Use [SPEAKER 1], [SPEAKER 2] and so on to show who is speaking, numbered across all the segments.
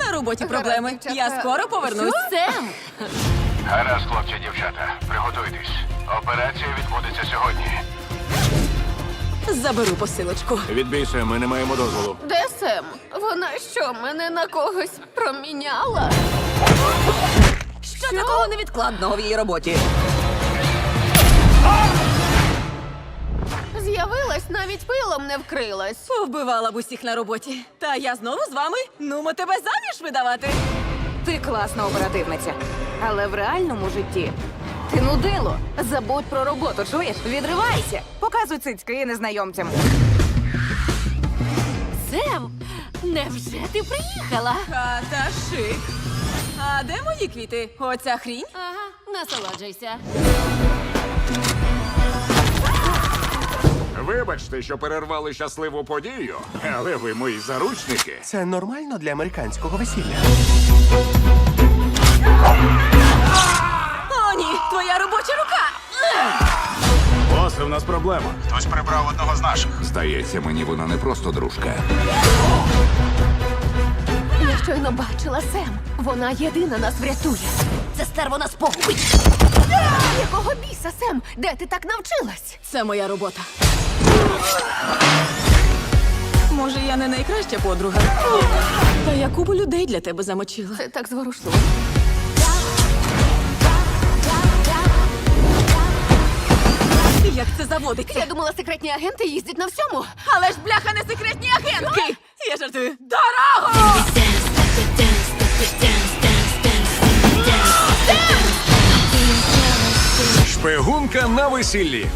[SPEAKER 1] На роботі проблеми. Я скоро повернусь.
[SPEAKER 2] Сем!
[SPEAKER 3] Гаразд, хлопці, дівчата. Приготуйтесь. Операція відбудеться сьогодні.
[SPEAKER 1] Заберу посилочку.
[SPEAKER 3] Відбійся, ми не маємо дозволу.
[SPEAKER 2] Де Сем? Вона що, мене на когось проміняла?
[SPEAKER 1] Що такого невідкладного в її роботі?
[SPEAKER 2] З'явилась, навіть пилом не вкрилась.
[SPEAKER 1] Повбивала б усіх на роботі. Та я знову з вами. Нумо тебе заміж видавати.
[SPEAKER 4] Ти класна оперативниця. Але в реальному житті ти нудило. Забудь про роботу, чуєш? Відривайся. Показуй цицьки незнайомцям.
[SPEAKER 2] Сем, невже ти приїхала?
[SPEAKER 1] Хата шик. А де мої квіти? Оця хрінь?
[SPEAKER 2] Ага, насолоджуйся.
[SPEAKER 3] Вибачте, що перервали щасливу подію, але ви мої заручники.
[SPEAKER 5] Це нормально для американського весілля.
[SPEAKER 1] О, ні, твоя робоча рука.
[SPEAKER 3] Босе, в нас проблема. Хтось прибрав одного з наших.
[SPEAKER 6] Здається, мені вона не просто дружка.
[SPEAKER 2] Я щойно бачила Сем. Вона єдина нас врятує. Це стерво нас погубить. Якого Сем? Де ти так навчилась?
[SPEAKER 1] Це моя робота. Може, я не найкраща подруга. Та я купу людей для тебе замочила.
[SPEAKER 2] Це так зворушливо.
[SPEAKER 1] Як це заводиться?
[SPEAKER 2] Я думала, секретні агенти їздять на всьому.
[SPEAKER 1] Але ж бляха не секретні агентки! Я жартую. Дорого!
[SPEAKER 5] Шпигунка на весіллі.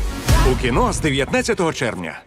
[SPEAKER 5] У кіно з 19 червня.